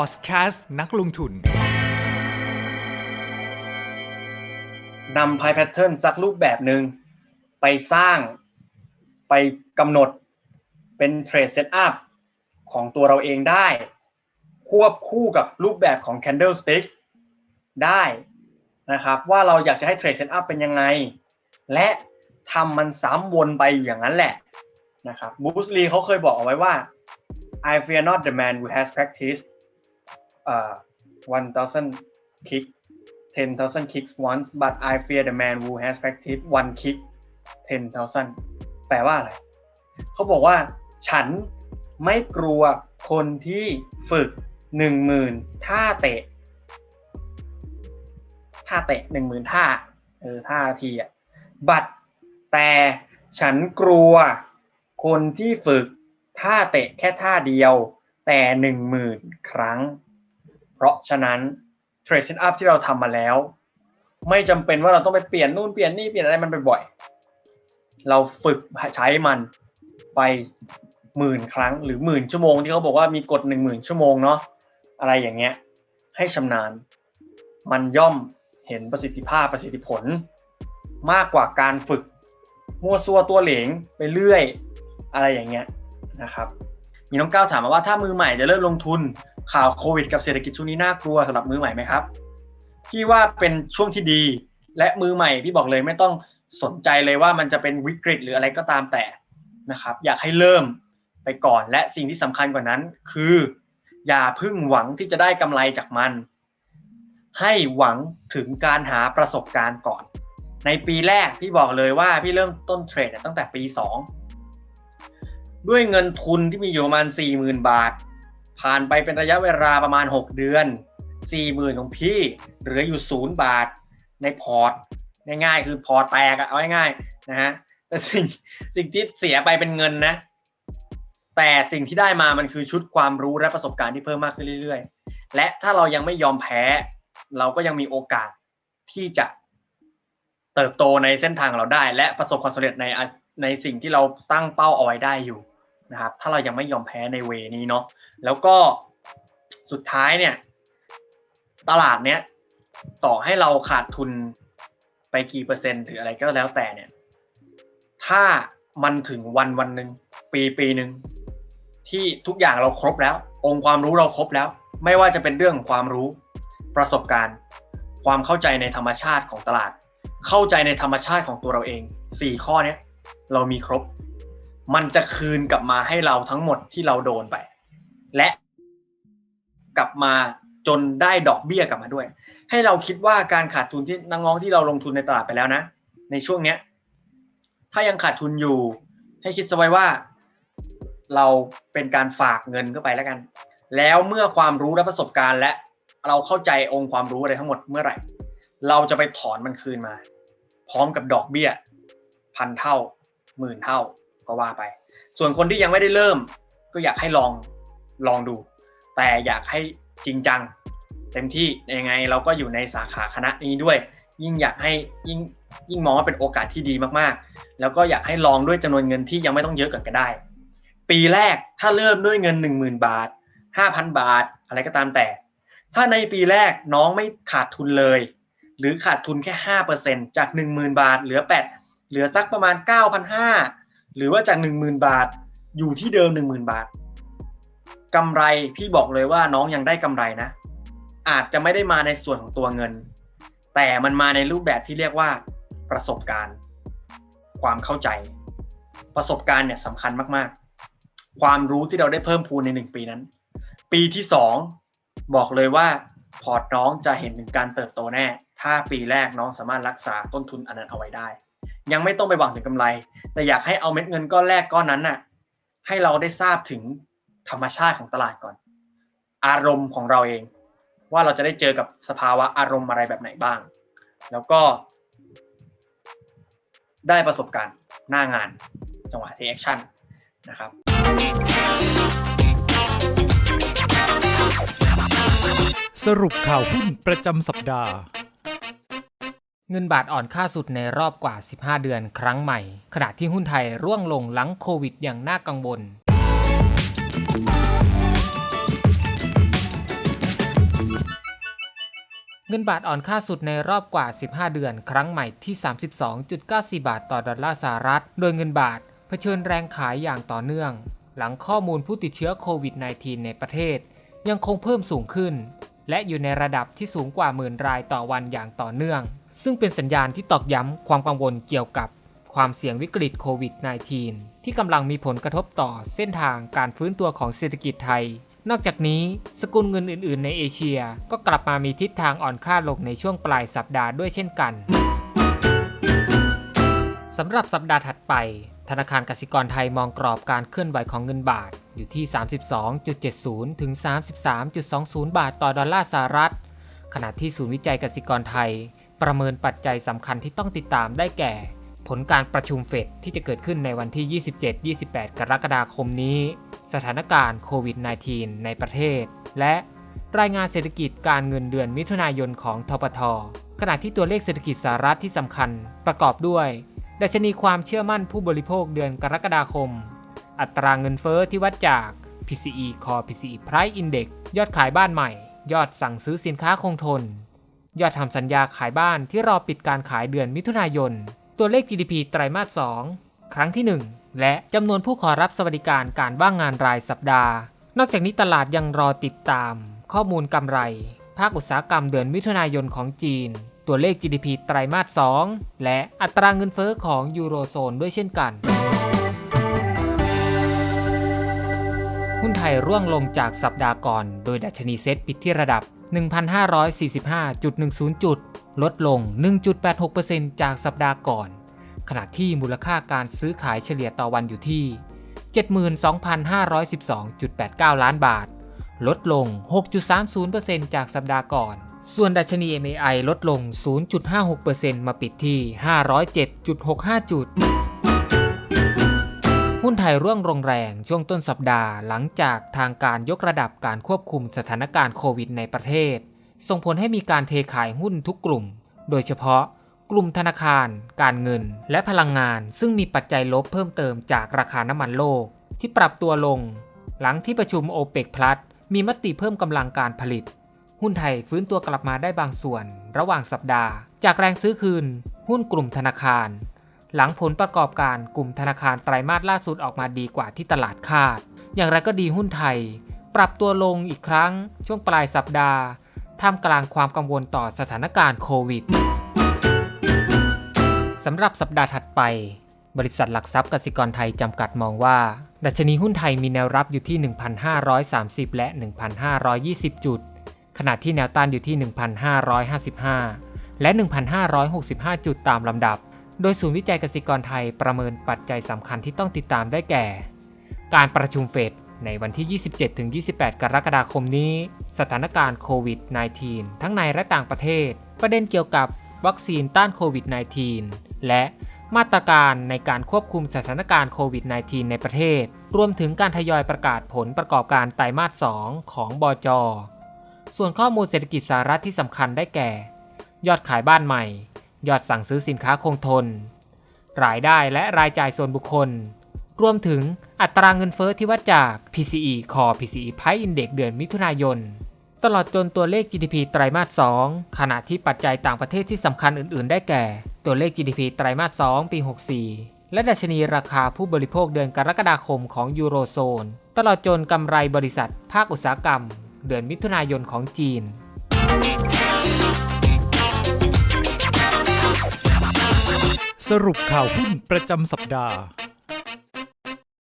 อสแคสต์นักลงทุนนำพายแพทเทิร์นสักรูปแบบหนึ่งไปสร้างไปกำหนดเป็นเทรดเซตอัพของตัวเราเองได้ ควบคู่กับรูปแบบของ Candlestick ได้นะครับ ว่าเราอยากจะให้เทรดเซตอัพเป็นยังไง และทำมันซ้ำวนไปอยู่อย่างนั้นแหละนะครับบูสลีเขาเคยบอกเอาไว้ว่า I fear not the man who has practiced uh, 1,000 kick 10,000 kicks once but I fear the man who has practiced one kick 10,000แปลว่าอะไร เขาบอกว่า ฉันไม่กลัวคนที่ฝึก10,000ท่าเตะ ท่าเตะ10,000ท่า เออ ท่าทีอะ บัตแต่ฉันกลัวคนที่ฝึกท่าเตะแค่ท่าเดียว แต่หนึ่งหมื่นครั้ง ราะฉะนั้นเทรดเซนอัพที่เราทำมาแล้ว ไม่จำเป็นว่าเราต้องไปเปลี่ยนนู่นเปลี่ยนนี่เปลี่ยนอะไรมันบ่อยๆเราฝึกใช้มันไปหมื่นครั้งหรือหมื่นชั่วโมงที่เขาบอกว่ามีกฎหนึ่งหมื่นชั่วโมงเนาะอะไรอย่างเงี้ย ให้ชำนาญ มันย่อมเห็นประสิทธิภาพประสิทธิผล มากกว่าการฝึกมั่วซั่วตัวเหลงไปเรื่อย อะไรอย่างเงี้ยนะครับ มีน้องก้าวถามมาว่าถ้ามือใหม่จะเริ่มลงทุน ข่าวโควิดกับเศรษฐกิจช่วงนี้น่ากลัวสำหรับมือใหม่ไหมครับพี่ว่าเป็นช่วงที่ดี และมือใหม่พี่บอกเลยไม่ต้องสนใจเลยว่ามันจะเป็นวิกฤตหรืออะไรก็ตามแต่นะครับ อยากให้เริ่มไปก่อนและสิ่งที่สำคัญกว่านั้น คือ อย่าพึ่งหวังที่จะได้กำไรจากมัน ให้หวังถึงการหาประสบการณ์ก่อน ในปีแรกพี่บอกเลยว่าพี่เริ่มต้นเทรดตั้งแต่ปี 2 ด้วยเงินทุนที่มีอยู่ประมาณ40,000 บาท ผ่านไปเป็นระยะเวลาประมาณ 6 เดือน 40,000 ของพี่ เหลืออยู่ 0 บาทในพอร์ตง่ายๆคือพอร์ตแตกเอาง่ายๆนะฮะแต่สิ่งสิ่งที่เสียไปเป็นเงินนะ แต่สิ่งที่ได้มามันคือชุดความรู้และประสบการณ์ที่เพิ่มมากขึ้นเรื่อยๆ และถ้าเรายังไม่ยอมแพ้ เราก็ยังมีโอกาสที่จะเติบโตในเส้นทางเราได้ และประสบความสำเร็จในในสิ่งที่เราตั้งเป้าเอาไว้ได้อยู่ นะครับ ถ้าเรายังไม่ยอมแพ้ในเวนี้เนาะแล้วก็สุดท้ายเนี่ย ตลาดเนี้ยต่อให้เราขาดทุนไปกี่เปอร์เซ็นต์หรืออะไรก็แล้วแต่เนี่ย ถ้ามันถึงวันวันหนึ่งปีปีหนึ่งที่ทุกอย่างเราครบแล้ว องค์ความรู้เราครบแล้ว ไม่ว่าจะเป็นเรื่องความรู้ประสบการณ์ ความเข้าใจในธรรมชาติของตลาด เข้าใจในธรรมชาติของตัวเราเองสี่ข้อเนี้ยเรามีครบ มันจะคืนกลับมาให้เราทั้งหมดที่เราโดนไป และกลับมาจนได้ดอกเบี้ยกลับมาด้วย ให้เราคิดว่าการขาดทุนที่น้องๆที่เราลงทุนในตลาดไปแล้วนะ ในช่วงเนี้ย ถ้ายังขาดทุนอยู่ ให้คิดซะไว้ว่า เราเป็นการฝากเงินเข้าไปแล้วกัน แล้วเมื่อความรู้และประสบการณ์ และเราเข้าใจองค์ความรู้อะไรทั้งหมดเมื่อไหร่ เราจะไปถอนมันคืนมา พร้อมกับดอกเบี้ย พันเท่าหมื่นเท่า ก็ว่าไป ส่วนคนที่ยังไม่ได้เริ่ม ก็อยากให้ลองลองดู แต่อยากให้จริงจัง เต็มที่ยังไงเราก็อยู่ในสาขาคณะนี้ด้วย ยิ่งอยากให้ยิ่งยิ่งมองว่าเป็นโอกาสที่ดีมากๆ แล้วก็อยากให้ลองด้วยจำนวนเงินที่ยังไม่ต้องเยอะเกินก็ได้ ปีแรกถ้าเริ่มด้วยเงิน 10,000 บาท 5,000 บาท อะไรก็ตามแต่ ถ้าในปีแรกน้องไม่ขาดทุนเลย หรือขาดทุนแค่5%จาก 10,000 บาท เหลือ8เหลือสักประมาณ 9,500 หรือว่าจาก10,000บาท อยู่ที่เดิม10,000บาทกำไรพี่บอกเลยว่าน้องยังได้กำไรนะ อาจจะไม่ได้มาในส่วนของตัวเงิน แต่มันมาในรูปแบบที่เรียกว่าประสบการณ์ ความเข้าใจ ประสบการณ์เนี่ยสำคัญมากๆ ความรู้ที่เราได้เพิ่มพูนในหนึ่งปีนั้น ปีที่สองบอกเลยว่าพอร์ตน้องจะเห็นถึงการเติบโตแน่ ถ้าปีแรกน้องสามารถรักษาต้นทุนอันนั้นเอาไว้ได้ ยังไม่ต้องไปหวังถึงกำไร แต่อยากให้เอาเม็ดเงินก้อนแรกก้อนนั้นน่ะ ให้เราได้ทราบถึงธรรมชาติของตลาดก่อน อารมณ์ของเราเอง ว่าเราจะได้เจอกับสภาวะอารมณ์อะไรแบบไหนบ้าง แล้วก็ ได้ประสบการณ์หน้างาน จังหวะ take action นะครับสรุปข่าวหุ้นประจำสัปดาห์ เงินบาทอ่อนค่าสุดในรอบกว่า 15 เดือนครั้งใหม่ ขณะที่หุ้นไทยร่วงลงหลังโควิดอย่างน่ากังวลเงินบาทอ่อนค่าสุดในรอบกว่า 15 เดือน ครั้งใหม่ที่ 32.94 บาทต่อดอลลาร์สหรัฐ โดยเงินบาทเผชิญแรงขายอย่างต่อเนื่อง หลังข้อมูลผู้ติดเชื้อโควิด -19 ในประเทศ ยังคงเพิ่มสูงขึ้น และอยู่ในระดับที่สูงกว่าหมื่นรายต่อวันอย่างต่อเนื่อง ซึ่งเป็นสัญญาณที่ตอกย้ำความกังวลเกี่ยวกับความเสี่ยงวิกฤตโควิด -19 ที่กำลังมีผลกระทบต่อเส้นทางการฟื้นตัวของเศรษฐกิจไทย นอกจากนี้สกุลเงินอื่นๆ ในเอเชียก็กลับมามีทิศทางอ่อนค่าลงในช่วงปลายสัปดาห์ด้วยเช่นกันสำหรับสัปดาห์ถัดไป ธนาคารกสิกรไทยมองกรอบการเคลื่อนไหวของเงินบาท อยู่ที่ 32.70 ถึง 33.20 บาทต่อดอลลาร์สหรัฐ ขณะที่ศูนย์วิจัยกสิกรไทย ประเมินปัจจัยสำคัญที่ต้องติดตามได้แก่ ผลการประชุมเฟดที่จะเกิดขึ้นในวันที่ 27-28 กรกฎาคมนี้ สถานการณ์โควิด -19 ในประเทศ และรายงานเศรษฐกิจการเงินเดือนมิถุนายนของทปท ขณะที่ตัวเลขเศรษฐกิจสหรัฐที่สำคัญประกอบด้วยดัชนีความเชื่อมั่นผู้บริโภคเดือนกรกฎาคม อัตราเงินเฟอ้อที่วัดจาก PCE Core PCE Price Index ยอดขายบ้านใหม่ ยอดสั่งซื้อสินค้าคงทน ยอดทำสัญญาขายบ้านที่รอปิดการขายเดือนมิถุนายน ตัวเลข GDP ไตรมาส 2 ครั้งที่ 1 และจำนวนผู้ขอรับสวัสดิการการว่างงานรายสัปดาห์ นอกจากนี้ตลาดยังรอติดตาม ข้อมูลกำไร ภาคอุตสาหกรรมเดือนมิถุนายนของจีน ตัวเลข GDP ไตรมาส 2 และอัตราเงินเฟอ้อของยูโรโซนด้วยเช่นกัน หุ้นไทยร่วงลงจากสัปดาห์ก่อน โดยดัชนีเซ็ตปิดที่ระดับ 1,545.10 จุด ลดลง 1.86%จากสัปดาห์ก่อน ขณะที่มูลค่าการซื้อขายเฉลี่ยต่อวันอยู่ที่ 72,512.89 ล้านบาท ลดลง 6.30%จากสัปดาห์ก่อน ส่วนดัชนี MAI ลดลง 0.56%มาปิดที่ 507.65 จุด หุ้นไทยร่วงลงแรงช่วงต้นสัปดาห์หลังจากทางการยกระดับการควบคุมสถานการณ์โควิดในประเทศ ส่งผลให้มีการเทขายหุ้นทุกกลุ่ม โดยเฉพาะกลุ่มธนาคาร การเงิน และพลังงาน ซึ่งมีปัจจัยลบเพิ่มเติมจากราคาน้ำมันโลก ที่ปรับตัวลง หลังที่ประชุมโอเปกพลัสมีมติเพิ่มกำลังการผลิต หุ้นไทยฟื้นตัวกลับมาได้บางส่วน ระหว่างสัปดาห์ จากแรงซื้อคืน หุ้นกลุ่มธนาคาร หลังผลประกอบการกลุ่มธนาคารไตรมาสล่าสุดออกมาดีกว่าที่ตลาดคาด อย่างไรก็ดีหุ้นไทย ปรับตัวลงอีกครั้ง ช่วงปลายสัปดาห์ ท่ามกลางความกังวลต่อสถานการณ์โควิดสำหรับสัปดาห์ถัดไป บริษัทหลักทรัพย์กสิกรไทยจำกัดมองว่า ดัชนีหุ้นไทยมีแนวรับอยู่ที่ 1,530 และ 1,520 จุด ขณะที่แนวต้านอยู่ที่ 1,555 และ 1,565 จุดตามลำดับ โดยศูนย์วิจัยกสิกรไทยประเมินปัจจัยสำคัญที่ต้องติดตามได้แก่ การประชุมเฟดในวันที่ 27-28 กรกฎาคมนี้ สถานการณ์โควิด -19 ทั้งในและต่างประเทศ ประเด็นเกี่ยวกับวัคซีนต้านโควิด -19 และมาตรการในการควบคุมสถานการณ์โควิด -19 ในประเทศ รวมถึงการทยอยประกาศผลประกอบการไตรมาส 2 ของบจส่วนข้อมูลเศรษฐกิจสหรัฐที่สำคัญได้แก่ ยอดขายบ้านใหม่ ยอดสั่งซื้อสินค้าคงทน รายได้และรายจ่ายส่วนบุคคล รวมถึงอัตราเงินเฟอ้อที่วัดจาก PCE Core PCE Price Index เดือนมิถุนายน ตลอดจนตัวเลข GDP ไตรมาส 2 ขณะที่ปัจจัยต่างประเทศที่สำคัญอื่น ๆ ได้แก่ ตัวเลข GDP ไตรมาส 2 ปี 64 และดัชนีราคาผู้บริโภคเดือนกรกฎาคมของยูโรโซน ตลอดจนกำไรบริษัท ภาคอุตสาหกรรม เดือนมิถุนายนของจีน สรุปข่าวหุ้นประจำสัปดาห์